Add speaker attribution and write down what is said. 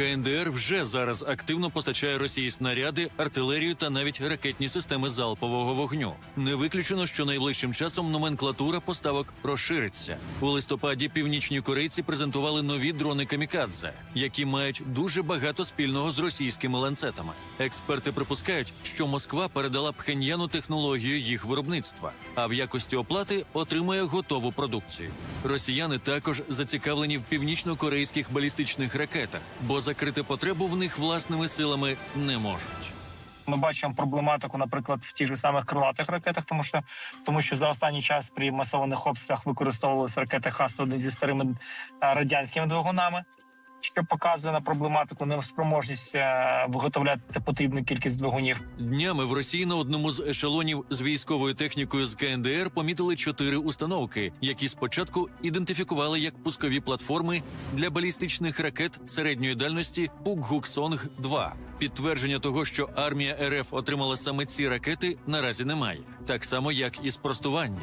Speaker 1: КНДР вже зараз активно постачає Росії снаряди, артилерію та навіть ракетні системи залпового вогню. Не виключено, що найближчим часом номенклатура поставок розшириться. У листопаді північні корейці презентували нові дрони камікадзе, які мають дуже багато спільного з російськими ланцетами. Експерти припускають, що Москва передала Пхеньяну технологію їх виробництва, а в якості оплати отримує готову продукцію. Росіяни також зацікавлені в північно-корейських балістичних ракетах, бо закрити потребу в них власними силами не можуть.
Speaker 2: Ми бачимо проблематику, наприклад, в тих же самих крилатих ракетах, тому що тому що за останній час при масованих обстрілах використовувалися ракети Х-101 зі старими е, радянськими двигунами, що показує на проблематику неспроможність е, виготовляти потрібну кількість двигунів.
Speaker 1: Днями в Росії на одному з ешелонів з військовою технікою з КНДР помітили чотири установки, які спочатку ідентифікували як пускові платформи для балістичних ракет середньої дальності Пукгуксонг 2 Підтвердження того, що армія РФ отримала саме ці ракети, наразі немає, так само як і спростування.